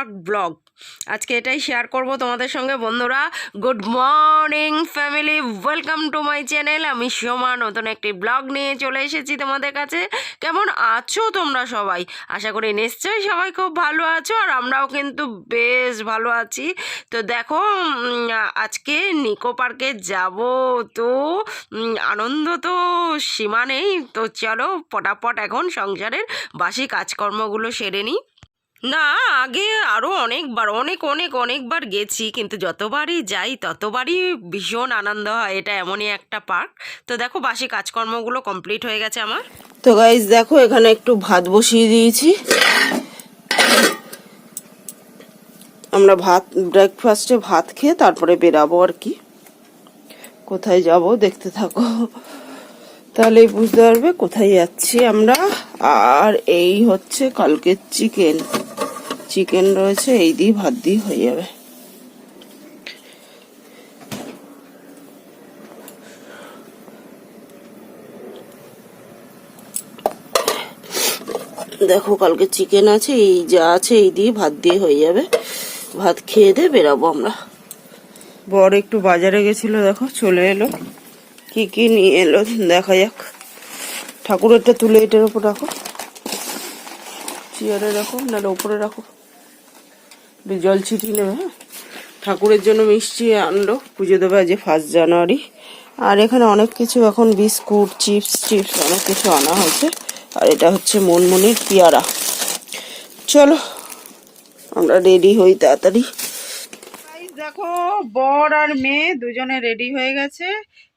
Park blog. আজকে এটাই share করব তোমাদের সঙ্গে। বন্ধুরা good morning family welcome to my channel আমি সোমা, নতুন একটি ব্লগ নিয়ে চলে এসেছি তোমাদের কাছে। কেমন আছো তোমরা সবাই? আশা করি নিশ্চয়ই সবাই খুব ভালো আছো, আর আমরাও কিন্তু বেশ ভালো আছি। তো দেখো আজকে নিকো পার্কে যাব তো আনন্দ তো সীমা নেই। তো চলো, পটাপট এখন সংসারের বাসি কাজকর্মগুলো সেরে নিই। না, আগে আরও অনেকবার, অনেক অনেক, অনেকবার গেছি, কিন্তু যতবারই যাই, ততবারই ভীষণ আনন্দ হয়। এটা এমনই একটা পার্ক। তো দেখো, বাসি কাজকর্মগুলো কমপ্লিট হয়ে গেছে আমার। তো গাইজ দেখো, এখানে একটু ভাত বসিয়ে দিয়েছি। আমরা ভাত ব্রেকফাস্টে ভাত খেয়ে তারপরে বেরাবো আর কি। কোথায় যাব দেখতে থাকো। তাহলেই বুঝতে পারবে কোথায় যাচ্ছি আমরা। আর এই হচ্ছে কালকের চিকেন চিকেন রয়েছে, এই দিয়ে ভাত দিয়ে হয়ে যাবে। দেখো, কালকে চিকেন আছে, এই যা আছে, এই দিয়ে ভাত দিয়ে হয়ে যাবে। ভাত খেয়ে দিয়ে বেরাবো আমরা। বর একটু বাজারে গেছিল, দেখো, চলে এলো। কি কি নিয়ে এলো, দেখা যাক। ঠাকুরেরটা তুলে এটার উপর রাখো। চেয়ারে রাখো, নাহলে ওপরে রাখো। জল ছিটিয়ে নেবে হ্যাঁ? ঠাকুরের জন্য মিষ্টি আনলো পুজো দেবে আজ ফার্স্ট জানুয়ারি আর এখানে অনেক কিছু এখন বিস্কুট চিপস চিপস অনেক কিছু আনা হয়েছে। আর এটা হচ্ছে মনমনির পেয়ারা। চলো আমরা রেডি হই তাড়াতাড়ি। দেখো বর আর মেয়ে দুজনে রেডি হয়ে গেছে।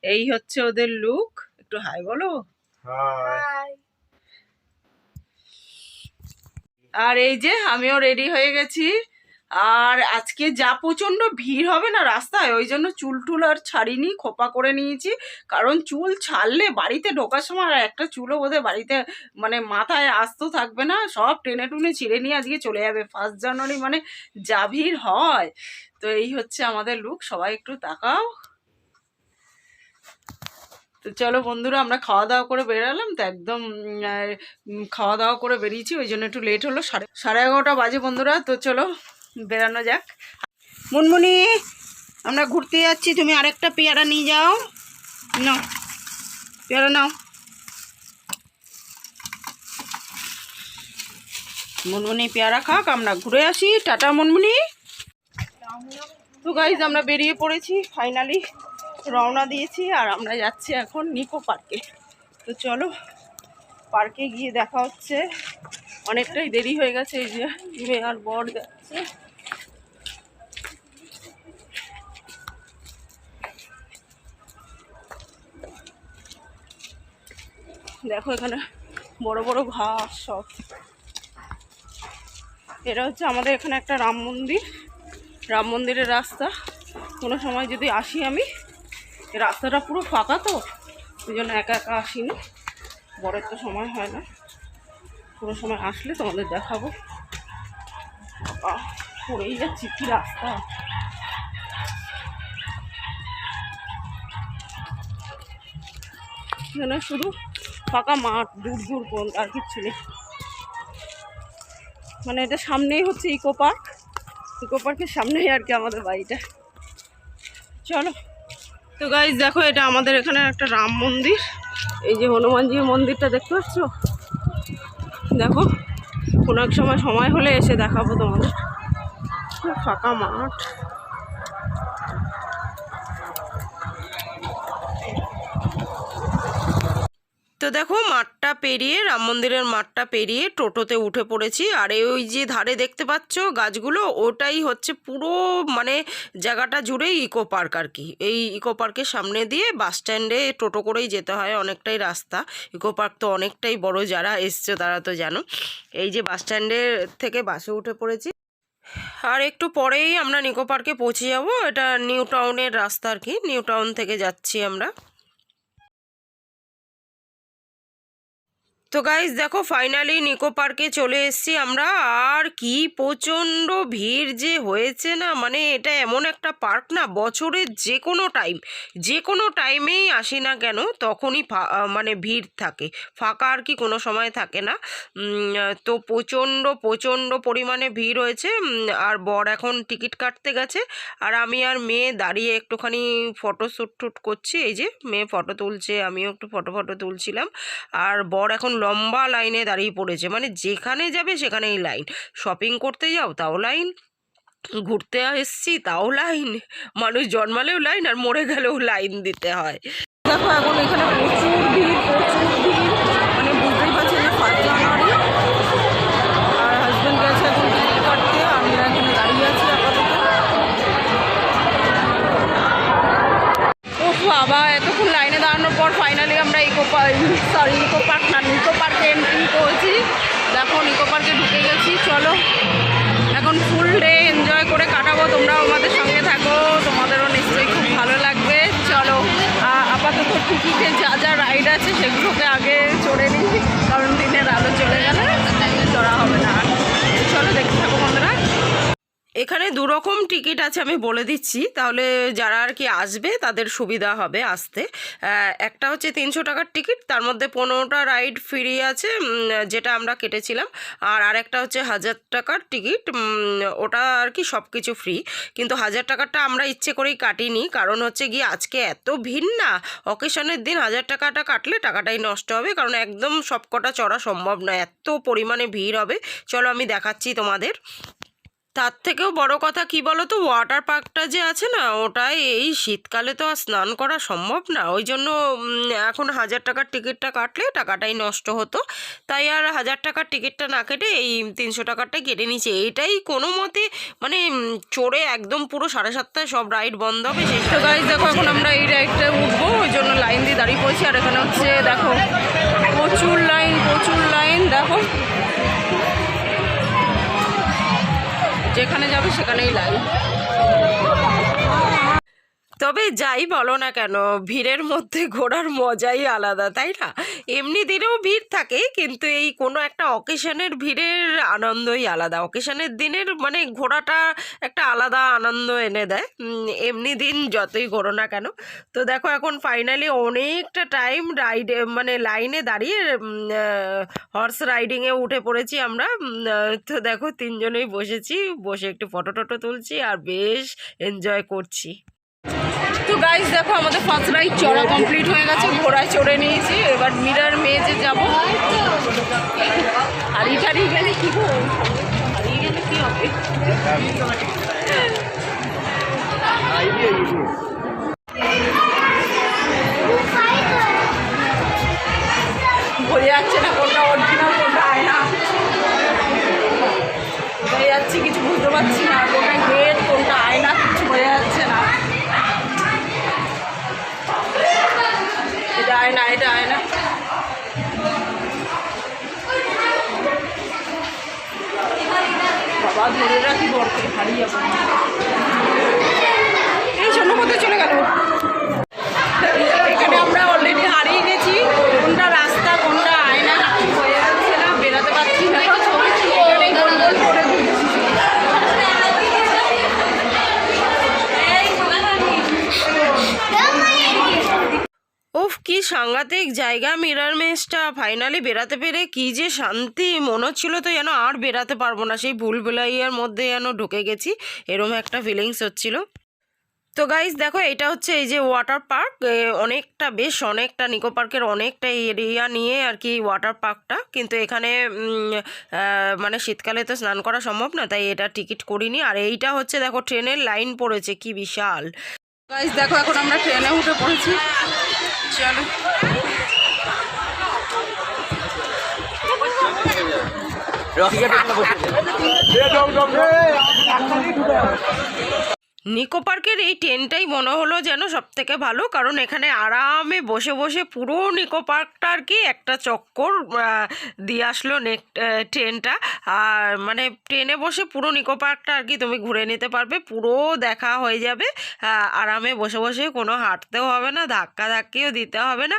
এই হচ্ছে ওদের লুক একটু হাই বলো। আর এই যে আমিও রেডি হয়ে গেছি। আর আজকে যা প্রচণ্ড ভিড় হবে না রাস্তায়, ওই জন্য চুল টুল আর ছাড়িনি, খোপা করে নিয়েছি। কারণ চুল ছাড়লে বাড়িতে ঢোকার সময় আর একটা চুলও বোধহয় বাড়িতে মানে মাথায় আসতো থাকবে না। সব টেনে টুনে ছিঁড়ে নিয়ে আজকে চলে যাবে। ফার্স্ট জানুয়ারি মানে যা ভিড় হয়। তো এই হচ্ছে আমাদের লুক সবাই একটু তাকাও। তো চলো বন্ধুরা, আমরা খাওয়া দাওয়া করে বেরালাম। তো একদম খাওয়া দাওয়া করে বেরিয়েছি, ওই জন্য একটু লেট হলো। সাড়ে সাড়ে এগারোটা বাজে বন্ধুরা, তো চলো। বেরানো যাক। মুনমুনি, আমরা ঘুরতে যাচ্ছি, তুমি আরেকটা পেয়ারা নিয়ে যাও। নাও, পেয়ারা নাও। মুনমুনি, পেয়ারা খাক, আমরা ঘুরে আসি। টাটা, মুনমুনি। তো গাইজ আমরা বেরিয়ে পড়েছি ফাইনালি রওনা দিয়েছি, আর আমরা যাচ্ছি এখন নিকো পার্কে। তো চলো, পার্কে গিয়ে দেখা হচ্ছে। অনেকটাই দেরি হয়ে গেছে, এই যে আর বর যাচ্ছে। দেখো এখানে বড় বড় ঘাস সব। এটা হচ্ছে আমাদের এখানে একটা রাম মন্দির। রাম মন্দিরের রাস্তা। কোনো সময় যদি আসি আমি রাস্তাটা পুরো ফাঁকা তো, ওই জন্য একা একা আসি না বরের তো সময় হয় না। কোনো সময় আসলে তোমাদের দেখাবো। পড়েই যাচ্ছি, কি রাস্তা। এখানে শুধু ফাঁকা মাঠ, দূর দূর পর্যন্ত আর কিচ্ছু নেই। মানে এটা সামনেই হচ্ছে ইকো পার্ক। ইকো পার্কের সামনেই আর কি আমাদের বাড়িটা। চলো। তো গাইজ দেখো, এটা আমাদের এখানে একটা রাম মন্দির। এই যে হনুমানজির মন্দিরটা দেখতে পাচ্ছ? দেখো, কোনো এক সময় সময় হলে এসে দেখাবো তোমাদের। ফাঁকা মাঠ। তো দেখো মাঠটা পেরিয়ে, রাম মন্দিরের মাঠটা পেরিয়ে টোটোতে উঠে পড়েছি। আর ওই যে ধারে দেখতে পাচ্ছ গাছগুলো, ওটাই হচ্ছে পুরো মানে জায়গাটা জুড়েই ইকো পার্ক আর কি। এই ইকো পার্কের সামনে দিয়ে বাস স্ট্যান্ডে টোটো করেই যেতে হয় অনেকটাই রাস্তা। ইকো পার্ক তো অনেকটাই বড়, যারা এসছে তারা তো জানো। এই যে বাস স্ট্যান্ডের থেকে বাসে উঠে পড়েছি। আর একটু পরেই আমরা নিকো পার্কে পৌঁছে যাব। এটা নিউ টাউনের রাস্তা আর কি। নিউ টাউন থেকে যাচ্ছি আমরা। তো গাইজ দেখো ফাইনালি নিকো পার্কে চলে এসেছি আমরা। আর কি প্রচণ্ড ভিড় যে হয়েছে না মানে এটা এমন একটা পার্ক না, বছরের যে কোনো টাইম যে কোনো টাইমেই আসি না কেন, তখনই মানে ভিড় থাকে। ফাঁকা আর কি কোনো সময় থাকে না। তো প্রচণ্ড প্রচণ্ড পরিমাণে ভিড় হয়েছে। আর বর এখন টিকিট কাটতে গেছে। আর আমি আর মেয়ে দাঁড়িয়ে একটুখানি ফটো শ্যুট টুট করছি। এই যে, মেয়ে ফটো তুলছে, আমিও একটু ফটো ফটো তুলছিলাম। আর বর এখন লম্বা লাইনে দাঁড়িয়ে পড়েছে। মানে যেখানে যাবে সেখানেই লাইন। শপিং করতে যাও, তাও লাইন। ঘুরতে এসছি, তাও লাইন। মানুষ জন্মালেও লাইন আর মরে গেলেও লাইন দিতে হয়। দেখো এখন এখানে প্রচুর ভিড় প্রচুর ভিড়। মানে বুঝতেই পারছি যে ফার্স্ট জানুয়ারি। আর হাজব্যান্ড গেছে এখন টিকিট কাটতে আমরা এখানে দাঁড়িয়ে আছি আপাতত। ও বাবা, এতক্ষণ লাইনে দাঁড়ানোর পর ফাইনালি আমরা ইকো সরি ইকো পার্ক না নিকো পার্কে এন্ট্রি করেছি দেখো নিকো পার্কে ঢুকে গেছি, চলো। এখন ফুল ডে এনজয় করে কাটাবো, তোমরাও আমাদের সঙ্গে থাকো, তোমাদেরও নিশ্চয়ই খুব ভালো লাগবে। চলো আপাতত টিকিটে যা যা রাইড আছে সেগুলোকে আগে চড়ে নিই, কারণ দিনের আলো চলে গেলে চড়া হবে না। চলো, দেখতে থাকো বন্ধুরা। এখানে দু রকম টিকিট আছে আমি বলে দিচ্ছি। তাহলে যারা আর কি আসবে, তাদের সুবিধা হবে আসতে। একটা হচ্ছে তিনশো টাকার টিকিট, তার মধ্যে পনেরোটা রাইড ফ্রি আছে যেটা আমরা কেটেছিলাম। আর আরেকটা হচ্ছে হাজার টাকার টিকিট ওটা আর কি সব কিছু ফ্রি। কিন্তু হাজার টাকারটা আমরা ইচ্ছে করেই কাটিনি, কারণ হচ্ছে গিয়ে আজকে এত ভিড় না, অকেশনের দিন হাজার টাকাটা কাটলে টাকাটাই নষ্ট হবে, কারণ একদম সবকটা চড়া সম্ভব নয়। এত পরিমাণে ভিড় হবে। চলো আমি দেখাচ্ছি তোমাদের। তার থেকেও বড় কথা কি বলো তো ওয়াটার পার্কটা যে আছে না ওটাই এই শীতকালে তো আর স্নান করা সম্ভব না। ওই জন্য এখন হাজার টাকার টিকিটটা কাটলে টাকাটাই নষ্ট হতো। তাই আর হাজার টাকার টিকিটটা না কেটে এই তিনশো টাকারটাই কেটে নিয়েছে। এটাই কোনো মতে মানে চড়ে একদম পুরো সাড়ে সাতটায় সব রাইড বন্ধ হবে। সেই তো গাইজ দেখো, এখন আমরা এই রাইডটায় উঠবো। ওই জন্য লাইন দিয়ে দাঁড়িয়ে পড়ছি। আর এখানে হচ্ছে, দেখো, প্রচুর লাইন প্রচুর লাইন দেখো। যেখানে যাবে সেখানেই লাইন। তবে যাই বলো না কেন, ভিড়ের মধ্যে ঘোরার মজাই আলাদা, তাই না? এমনি দিনেও ভিড় থাকে, কিন্তু এই কোনো একটা অকেশনের ভিড়ের আনন্দই আলাদা। অকেশনের দিনের মানে ঘোরাটা একটা আলাদা আনন্দ এনে দেয়। এমনি দিন যতই ঘোরো না কেন। তো দেখো এখন ফাইনালি অনেকটা টাইম রাইডে মানে লাইনে দাঁড়িয়ে হর্স রাইডিংয়ে উঠে পড়েছি আমরা। তো দেখো তিনজনেই বসেছি, বসে একটু ফটো টটো তুলছি আর বেশ এনজয় করছি। তো গাইস দেখো, আমাদের ফার্স্ট রাইড চড়া কমপ্লিট হয়ে গেছে, ঘোড়ায় চড়ে নিয়েছি। এবার মিরার মেজে যাব। হারিয়ে টারিয়ে গেলে কি হবে? বোঝা যাচ্ছে না কোনটা অরিজিনাল কোনটা আয়না। কোথায় যাচ্ছি, কিছু বুঝতে পারছি না। ধরে রাখি বরকে হারিয়ে যাব এই জন্য কোথায় চলে গেল এখানে আমরা অলরেডি হারিয়ে গেছি কোনটা রাস্তা কোনটা আয়না কিছু হয়ে যাচ্ছে না বেরাতে পারছি না এখানেই গোল গোল করে ঘুরছি। উফ কি সাংঘাতিক জায়গা মিরার মেসটা ফাইনালি বেরাতে পেরে কি যে শান্তি, মনে হচ্ছিল তো যেন আর বেরাতে পারব না। সেই ভুল ভুলাইয়ার মধ্যে যেন ঢুকে গেছি, এরম একটা ফিলিংস হচ্ছিল। তো গাইজ দেখো, এটা হচ্ছে এই যে ওয়াটার পার্ক অনেকটা বেশ, অনেকটা নিকো পার্কের অনেকটা এরিয়া নিয়ে আর কি ওয়াটার পার্কটা কিন্তু এখানে মানে শীতকালে তো স্নান করা সম্ভব না, তাই এটা টিকিট করিনি। আর এইটা হচ্ছে, দেখো ট্রেনের লাইন পড়েছে, কি বিশাল। গাইজ দেখো এখন আমরা ট্রেনে উঠে পড়েছি। চলো। নিকো পার্কের এই ট্রেনটাই মনে হলো যেন সব থেকে ভালো, কারণ এখানে আরামে বসে বসে পুরো নিকো পার্কটা আর কি একটা চক্কর দিয়ে আসলো নেক ট্রেনটা। আর মানে ট্রেনে বসে পুরো নিকো পার্কটা আর কি তুমি ঘুরে নিতে পারবে, পুরো দেখা হয়ে যাবে। আরামে বসে বসে কোনো হাঁটতেও হবে না, ধাক্কা ধাক্কিও দিতে হবে না।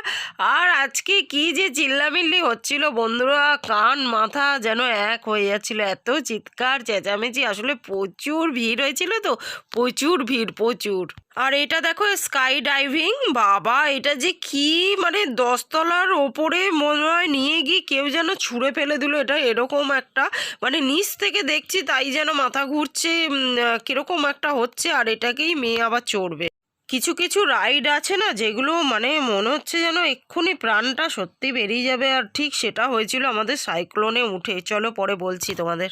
আর আজকে কি যে চিল্লামিল্লি হচ্ছিল বন্ধুরা, কান মাথা যেন এক হয়ে যাচ্ছিল, এত চিৎকার, চেঁচামেচি, আসলে প্রচুর ভিড় হয়েছিল তো, প্রচুর ভিড়, প্রচুর। আর এটা দেখো স্কাই ডাইভিং বাবা, এটা যে কি মানে দশতলার ওপরে মনে হয় নিয়ে গিয়ে কেউ যেন ছুঁড়ে ফেলে দিল, এটা এরকম একটা মানে নিচ থেকে দেখছি তাই যেন মাথা ঘুরছে কীরকম একটা হচ্ছে, আর এটাকেই মেয়ে আবার চড়বে। কিছু কিছু রাইড আছে না, যেগুলো মানে মনে হচ্ছে যেন এক্ষুনি প্রাণটা সত্যি বেরিয়ে যাবে, আর ঠিক সেটা হয়েছিল আমাদের সাইক্লোনে উঠে। চলো পরে বলছি তোমাদের।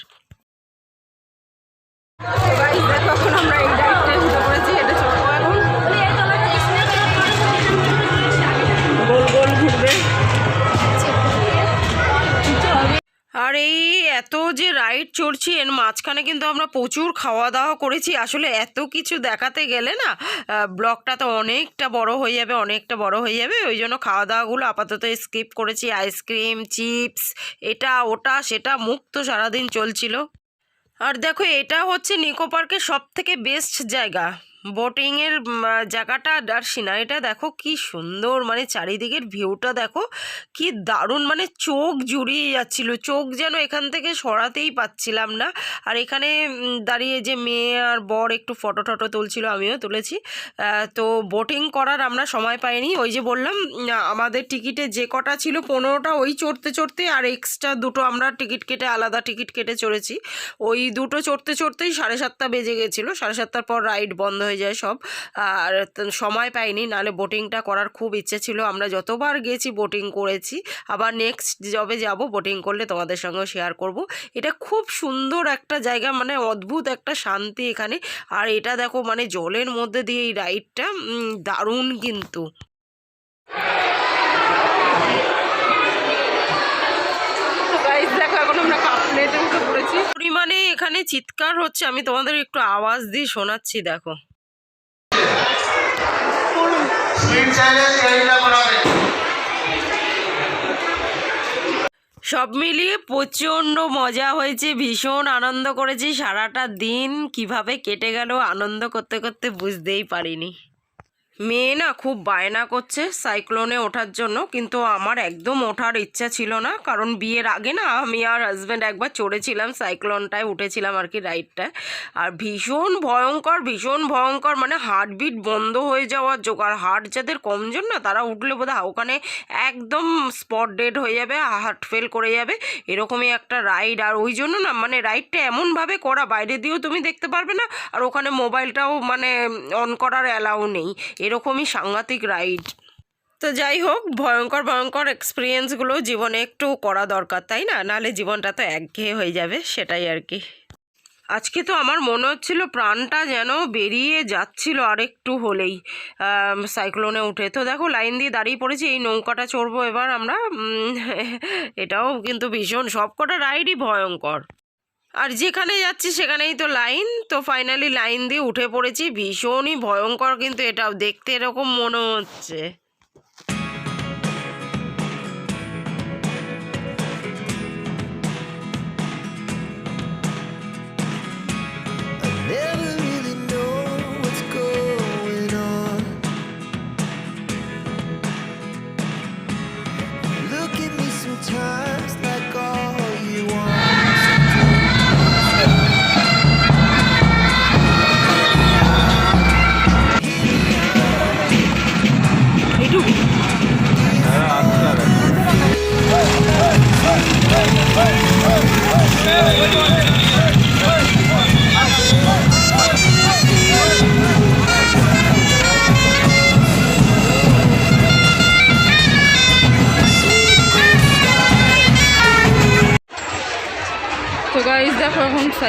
আর এই এত যে রাইড চড়ছি এর মাঝখানে কিন্তু আমরা প্রচুর খাওয়া দাওয়া করেছি। আসলে এত কিছু দেখাতে গেলে না আহ, ব্লগটা তো অনেকটা বড় হয়ে যাবে অনেকটা বড় হয়ে যাবে। ওই জন্য খাওয়া দাওয়াগুলো আপাতত স্কিপ করেছি। আইসক্রিম চিপস এটা ওটা সেটা মুখ তো সারাদিন চলছিল। আর দেখো এটা হচ্ছে নিকো পার্কের সব থেকে বেস্ট জায়গা। বোটিংয়ের জায়গাটা আর সিনারিটা দেখো কি সুন্দর মানে চারিদিকের ভিউটা দেখো কি দারুণ মানে চোখ জুড়িয়ে যাচ্ছিল। চোখ যেন এখান থেকে সরাতেই পাচ্ছিলাম না। আর এখানে দাঁড়িয়ে যে মেয়ে আর বর একটু ফটো টটো তুলছিল, আমিও তুলেছি। তো বোটিং করার আমরা সময় পাইনি। ওই যে বললাম আমাদের টিকিটে যে কটা ছিল পনেরোটা, ওই চড়তে চড়তে আর এক্সট্রা দুটো আমরা টিকিট কেটে, আলাদা টিকিট কেটে চড়েছি। ওই দুটো চড়তে চড়তেই সাড়ে সাতটা বেজে গেছিল। সাড়ে সাতটার পর রাইড বন্ধ হয়ে যায় সব। আর সময় পাইনি নাহলে বোটিংটা করার খুব ইচ্ছে ছিল। আমরা যতবার গেছি বোটিং করেছি আবার নেক্সট যবে যাব বোটিং করলে তোমাদের সঙ্গেও শেয়ার করব। এটা খুব সুন্দর একটা জায়গা মানে অদ্ভুত একটা শান্তি এখানে। আর এটা দেখো মানে জলের মধ্যে দিয়ে এই রাইডটা দারুণ কিন্তু। পরিমাণে এখানে চিৎকার হচ্ছে আমি তোমাদের একটু আওয়াজ দিয়ে শোনাচ্ছি দেখো স্পিড চাইলে ট্রেনটা করাবে সব মিলিয়ে প্রচণ্ড মজা হয়েছে, ভীষণ আনন্দ করেছি, সারাটা দিন কীভাবে কেটে গেল, আনন্দ করতে করতে বুঝতেই পারিনি। মেয়ে না খুব বায়না করছে সাইক্লোনে ওঠার জন্য, কিন্তু আমার একদম ওঠার ইচ্ছা ছিল না। কারণ বিয়ের আগে না আমি আর হাজব্যান্ড একবার চড়েছিলাম, সাইক্লোনটায় উঠেছিলাম আর কি রাইডটায় আর ভীষণ ভয়ঙ্কর ভীষণ ভয়ঙ্কর মানে হার্টবিট বন্ধ হয়ে যাওয়ার জোগাড় হার্ট যাদের কমজোর না, তারা উঠলে বোধ ওখানে একদম স্পট ডেড হয়ে যাবে হার্ট ফেল করে যাবে। এরকমই একটা রাইড আর ওই জন্য না মানে রাইডটা এমনভাবে করা, বাইরে দিয়েও তুমি দেখতে পারবে না, আর ওখানে মোবাইলটাও মানে অন করার অ্যালাউ নেই। এরকমই সাংঘাতিক রাইড তো যাই হোক, ভয়ঙ্কর ভয়ঙ্কর এক্সপিরিয়েন্সগুলো জীবনে একটু করা দরকার, তাই না? নাহলে জীবনটা তো একঘেয়ে হয়ে যাবে, সেটাই আর কি। আজকে তো আমার মনে হচ্ছিল প্রাণটা যেন বেরিয়ে যাচ্ছিল আরেকটু হলেই। সাইক্লোনে উঠে। তো দেখো লাইন দিয়ে দাঁড়িয়ে পড়েছি, এই নৌকাটা চড়বো এবার আমরা। এটাও কিন্তু ভীষণ সব কটা রাইডই ভয়ঙ্কর। আর যেখানে যাচ্ছি সেখানেই তো লাইন। তো ফাইনালি লাইন দিয়ে উঠে পড়েছি। ভীষণই ভয়ঙ্কর, কিন্তু এটাও দেখতে এরকম মনে হচ্ছে।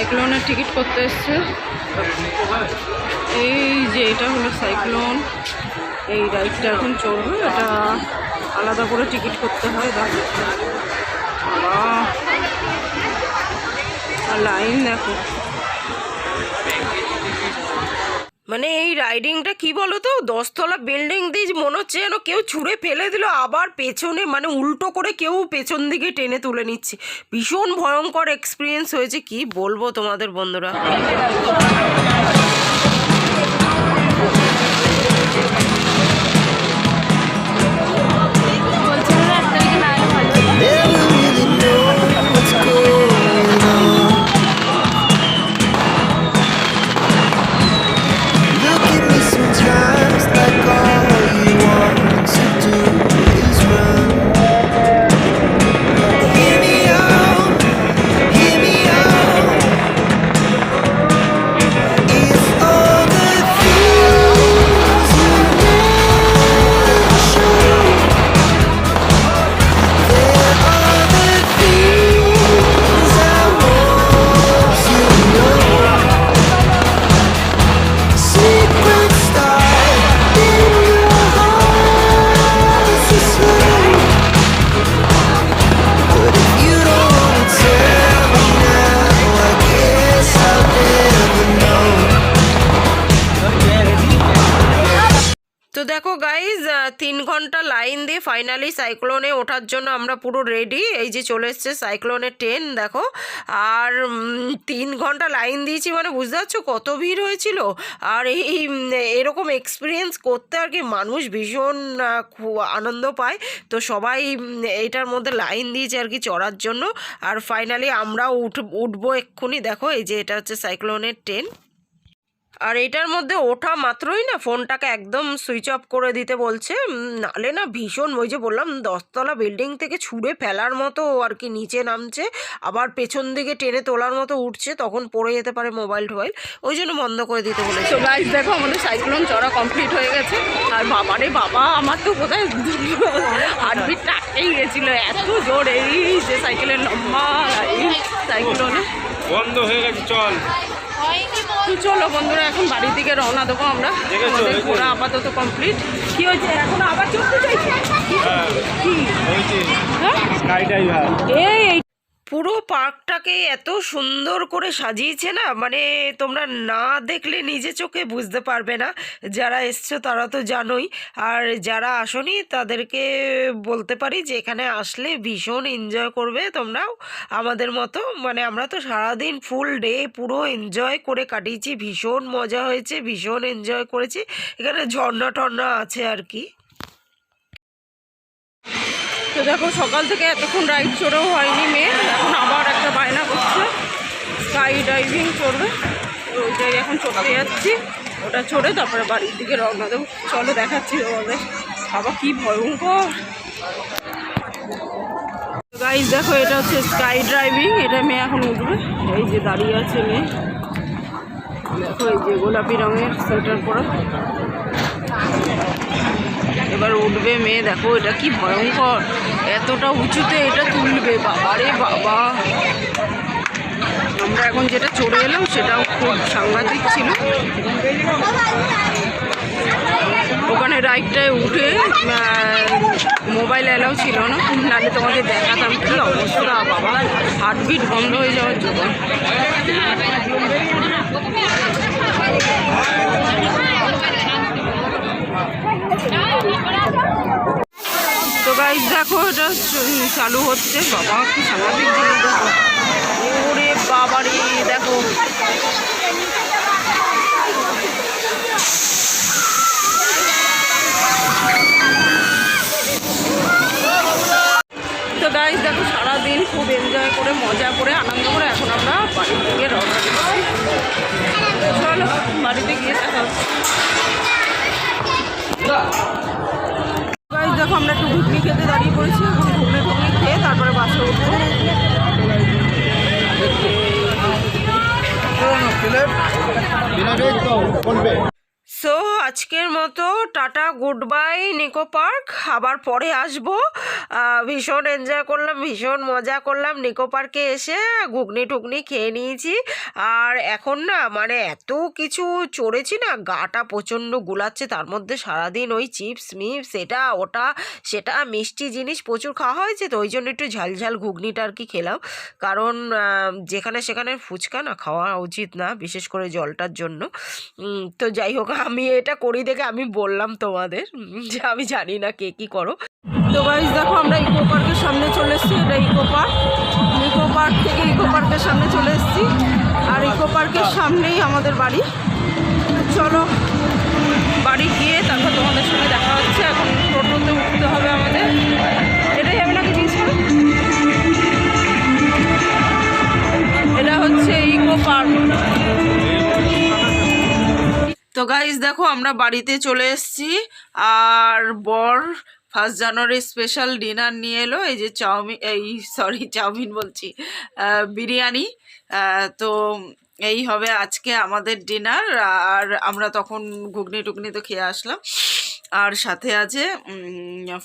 সাইক্লোনের টিকিট করতে এসছে। এই যে এটা হলো সাইক্লোন। এই রাইডটা এখন চলবে। এটা আলাদা করে টিকিট করতে হয়! আর লাইন দেখো। মানে এই রাইডিংটা কি বলো তো দশতলা বিল্ডিং দিয়ে মনে হচ্ছে যেন কেউ ছুঁড়ে ফেলে দিল, আবার পেছনে মানে উল্টো করে কেউ পেছন দিকে টেনে তুলে নিচ্ছে। ভীষণ ভয়ঙ্কর এক্সপিরিয়েন্স হয়েছে, কি বলব তোমাদের বন্ধুরা? ওঠার জন্য আমরা পুরো রেডি এই যে চলে এসছে সাইক্লোনের ট্রেন দেখো। আর তিন ঘণ্টা লাইন দিয়েছি মানে বুঝতে পারছ কত ভিড় হয়েছিল? আর এই এরকম এক্সপিরিয়েন্স করতে আর কি মানুষ ভীষণ আনন্দ পায়। তো সবাই উম, এইটার মধ্যে লাইন দিয়েছে আর কি চড়ার জন্য। আর ফাইনালি আমরাও উঠ উঠবো এক্ষুনি। দেখো এই যে এটা হচ্ছে সাইক্লোনের ট্রেন আর এটার মধ্যে ওঠা মাত্রই না ফোনটাকে একদম সুইচ অফ করে দিতে বলছে। নালে না ভীষণ ওই যে বললাম দশতলা বিল্ডিং থেকে ছুঁড়ে ফেলার মতো আর কি নিচে নামছে। আবার পেছন দিকে টেনে তোলার মতো উঠছে তখন পড়ে যেতে পারে মোবাইল টোবাইল। ওই জন্য বন্ধ করে দিতে বলেছে। তো গাইজ দেখো আমাদের সাইক্লোন চড়া কমপ্লিট হয়ে গেছে। আর বাবারে বাবা আমার তো কোথায় হার্টবিটটা আটকেই গেছিল। এত জোর এই যে সাইকেলের লম্বা এই সাইক্লোনে বন্ধ হয়ে গেছে চল। তো চলো বন্ধুরা এখন বাড়ির দিকে রওনা দেবো আমরা। আমাদের ঘোরা আপাতত কমপ্লিট কি হয়েছে? এখন আবার চলতে চাইছে? হ্যাঁ হ্যাঁ? এই এই পুরো পার্কটাকে এত সুন্দর করে সাজিয়েছে না? মানে তোমরা না দেখলে নিজে চোখে বুঝতে পারবে না। যারা এসছো তারা তো জানোই। আর যারা আসনি তাদেরকে বলতে পারি যে এখানে আসলে ভীষণ এনজয় করবে তোমরাও। আমাদের মতো মানে আমরা তো সারাদিন ফুল ডে পুরো এনজয় করে কাটিয়েছি। ভীষণ মজা হয়েছে, ভীষণ এনজয় করেছি। এখানে ঝর্ণা টর্ণা আছে আর কি। তো দেখো সকাল থেকে এতক্ষণ রাইড চড়েও হয়নি মেয়ে, এখন আবার একটা বায়না করছে। স্কাই ডাইভিং চড়বে ওইটাই এখন চড়তে যাচ্ছি। ওটা চড়ে তারপরে বাড়ির দিকে রওনা দেবো। চলো দেখাচ্ছি তোমাদের। বাবা, কি ভয়ঙ্কর। গাইজ দেখো, এটা হচ্ছে স্কাই ড্রাইভিং এটা মেয়ে এখন উঠবে। এই যে দাঁড়িয়ে আছে মেয়ে। দেখো, এই যে গোলাপি রঙের সোয়েটার পরা। এবার উঠবে মেয়ে, দেখো এটা কি ভয়ঙ্কর। এতটা উঁচুতে এটা তুলবে, বাবারে বাবা। আমরা এখন যেটা চড়ে এলাম, সেটাও খুব সাংঘাতিক ছিল। ওখানে রাইডটায় উঠে মোবাইল অ্যালাউ ছিল না, নাহলে তোমাদের দেখাতাম কি অবস্থা, বাবা। হার্টবিট বন্ধ হয়ে যাওয়ার জন্য। তো গাইজ দেখো এটা চালু হচ্ছে। বাবা, কি সাংঘাতিক জিনিস দেখো। ওরে বাবারে দেখো। তো গাইজ দেখো, সারাদিন খুব এনজয় করে, মজা করে, আনন্দ করে এখন আমরা বাড়ির দিকে বাড়িতে গিয়ে দেখা দেখো আমরা একটু ঘুগনি খেতে দাঁড়িয়ে পড়েছি এখন ঘুগনি ঘুগনি খেয়ে তারপরে বাসে উঠবো। সো আজকের মতো tata good bye Nicco park. আবার পরে আসব। ভীষণ এনজয় করলাম, ভীষণ মজা করলাম। নিকো পার্কে এসে ঘুগনি টুগনি খেয়ে নিয়েছি। আর এখন না মানে এত কিছু চড়েছি না, গাটা প্রচণ্ড গুলাচ্ছে। তার মধ্যে সারাদিন ওই চিপস, মিপস, এটা, ওটা, সেটা মিষ্টি জিনিস প্রচুর খাওয়া হয়েছে, তো ওই জন্য একটু ঝালঝাল ঘুগনিটা আর কি খেলাম। কারণ যেখানে সেখানে ফুচকা না, খাওয়া উচিত না, বিশেষ করে জলটার জন্য। তো যাই হোক, আমি এটা করি দেখে আমি বললাম তোমাদের যে আমি জানি না কে কী করো। তো গাইজ দেখো আমরা ইকো পার্কের সামনে চলে এসেছি, এটা ইকো পার্ক ইকো পার্ক থেকে ইকো পার্কের সামনে চলে এসেছি। আর ইকো পার্কের সামনেই আমাদের বাড়ি। চলো, বাড়ি গিয়ে তারপর তোমাদের সঙ্গে দেখা হচ্ছে। এখন তো গাইজ দেখো আমরা বাড়িতে চলে এসছি। আর বর ফার্স্ট জানুয়ারি স্পেশাল ডিনার নিয়ে এলো, এই যে চাউমিন এই সরি চাউমিন বলছি বিরিয়ানি। তো এই হবে আজকে আমাদের ডিনার আর আমরা তখন ঘুগনি টুগনি তো খেয়ে আসলাম। আর সাথে আছে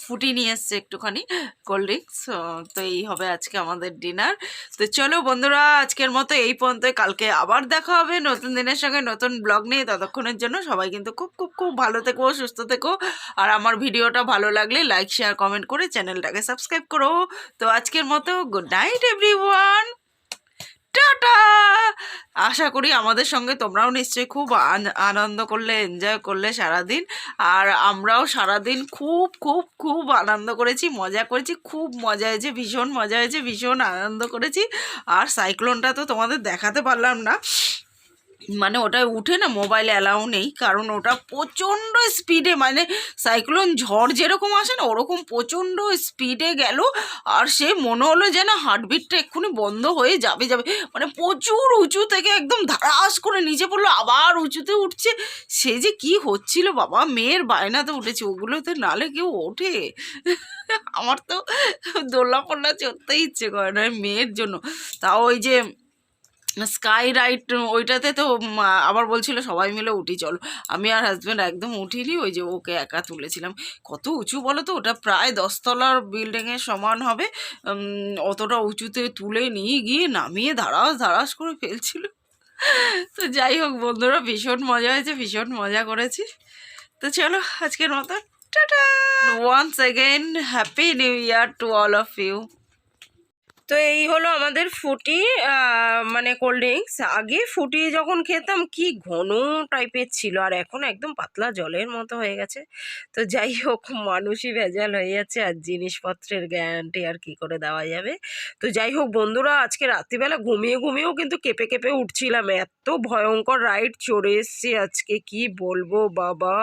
ফুটি নিয়ে এসছে একটুখানি কোল্ড ড্রিঙ্কস তো এই হবে আজকে আমাদের ডিনার। তো চলো বন্ধুরা, আজকের মতো এই পর্যন্ত, কালকে আবার দেখা হবে নতুন দিনের সঙ্গে নতুন ব্লগ নিয়ে। ততক্ষণের জন্য সবাই কিন্তু খুব খুব খুব ভালো থেকো, সুস্থ থেকো। আর আমার ভিডিওটা ভালো লাগলে লাইক শেয়ার কমেন্ট করে চ্যানেলটাকে সাবস্ক্রাইব করো। তো আজকের মতো, গুড নাইট এভরিওয়ান টাটা! আশা করি আমাদের সঙ্গে তোমরাও নিশ্চয়ই খুব আন- আনন্দ করলে এনজয় করলে সারাদিন। আর আমরাও সারাদিন খুব খুব খুব আনন্দ করেছি, মজা করেছি, খুব মজা হয়েছে, ভীষণ মজা হয়েছে, ভীষণ আনন্দ করেছি। আর সাইক্লোনটা তো তোমাদের দেখাতে পারলাম না। মানে ওটা উঠে না মোবাইলে অ্যালাউ নেই, কারণ ওটা প্রচণ্ড স্পিডে মানে সাইক্লোন ঝড় যেরকম আসে না, ওরকম প্রচণ্ড স্পিডে গেল, আর সে মনে হলো যেন হার্টবিটটা এক্ষুনি বন্ধ হয়ে যাবে যাবে। মানে প্রচুর উঁচু থেকে একদম ধারাস করে নিচে পড়ল, আবার উঁচুতে উঠছে। সে যে কি হচ্ছিল বাবা, মেয়ের বায়নাতে উঠেছে, ওগুলোতে নালে কেউ ওঠে? আমার তো দোল্লা পড়লা চড়তেই ইচ্ছে করে না, মেয়ের জন্য। তাও ওই যে স্কাই রাইড ওইটাতে তো আবার বলছিল সবাই মিলে উঠি, চলো। আমি আর হাজব্যান্ড একদম উঠিনি, ওই যে ওকে একা তুলেছিলাম। কত উঁচু বলো তো, ওটা প্রায় দশতলার বিল্ডিংয়ের সমান হবে। অতটা উঁচুতে তুলে নিয়ে গিয়ে নামিয়ে ধারাস ধারাস করে ফেলছিল। তো যাই হোক বন্ধুরা, ভীষণ মজা হয়েছে, ভীষণ মজা করেছি। তো চলো, আজকের মতো tata! Once again happy new year to all of you তো এই হলো আমাদের ফুটি মানে কোল্ড ড্রিঙ্কস আগে ফুটি যখন খেতাম, কি ঘন টাইপের ছিল, আর এখন একদম পাতলা জলের মতো হয়ে গেছে। তো যাই হোক, মানুষই ভেজাল হয়ে যাচ্ছে, আর জিনিসপত্রের গ্যারান্টি আর কি করে দেওয়া যাবে। তো যাই হোক বন্ধুরা, আজকে রাত্রিবেলা ঘুমিয়ে ঘুমিয়েও কিন্তু কেঁপে কেঁপে উঠছিলাম। এত ভয়ঙ্কর রাইড চড়ে এসছি আজকে, কি বলব বাবা!